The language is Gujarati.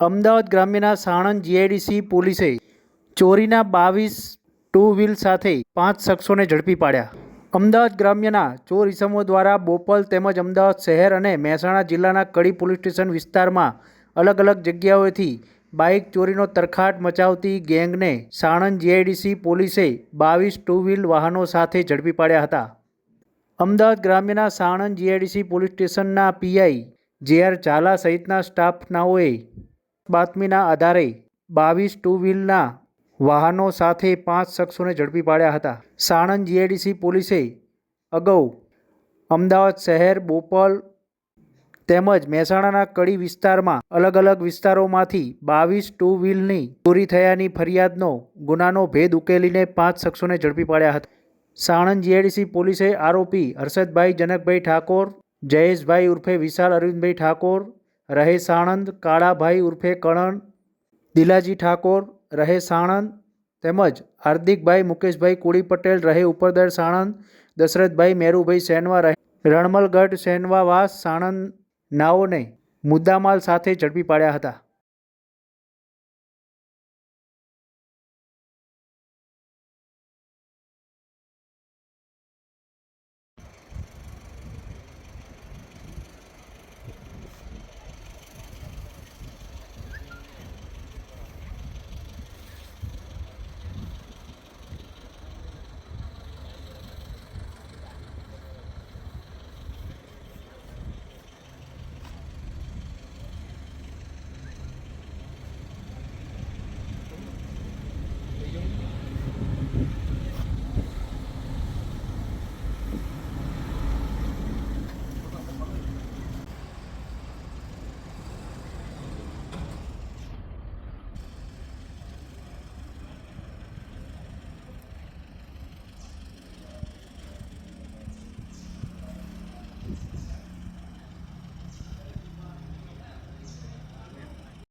અમદાવાદ ગ્રામ્યના સાણંદ જીઆઈડીસી પોલીસે ચોરીના બાવીસ ટુ વ્હીલ સાથે પાંચ શખ્સોને ઝડપી પાડ્યા. અમદાવાદ ગ્રામ્યના ચોર ઇસમો દ્વારા બોપલ તેમજ અમદાવાદ શહેર અને મહેસાણા જિલ્લાના કડી પોલીસ સ્ટેશન વિસ્તારમાં અલગ અલગ જગ્યાઓએથી બાઇક ચોરીનો તરખાટ મચાવતી ગેંગને સાણંદ જીઆઈડીસી પોલીસે બાવીસ ટુ વ્હીલ વાહનો સાથે ઝડપી પાડ્યા હતા. અમદાવાદ ગ્રામ્યના સાણંદ જીઆઈડીસી પોલીસ સ્ટેશનના પીઆઈ જે આર ઝાલા સહિતના સ્ટાફનાઓએ બાતમીના આધારે બાવીસ ટુ વ્હીલના વાહનો સાથે પાંચ શખ્સોને ઝડપી પાડ્યા હતા. સાણંદ જીઆઈડીસી પોલીસે અગાઉ અમદાવાદ શહેર, બોપલ તેમજ મહેસાણાના કડી વિસ્તારમાં અલગ અલગ વિસ્તારોમાંથી બાવીસ ટુ વ્હીલની ચોરી થયાની ફરિયાદનો ગુનાનો ભેદ ઉકેલીને પાંચ શખ્સોને ઝડપી પાડ્યા હતા. સાણંદ જીઆઈડીસી પોલીસે આરોપી હર્ષદભાઈ જનકભાઈ ઠાકોર, જયેશભાઈ ઉર્ફે વિશાલ અરવિંદભાઈ ઠાકોર રહે સાણંદ, કાળાભાઈ ઉર્ફે કણણ દિલાજી ઠાકોર, રહે સાણંદ, તેમજ હાર્દિકભાઈ મુકેશભાઈ કુડી પટેલ રહે ઉપરદર સાણંદ, દશરથભાઈ મેરુભાઈ સેનવા રહે, રણમલગઢ સેનવા વાસ સાણંદ નાઓને મુદ્દામાલ સાથે ઝડપી પાડ્યા હતા.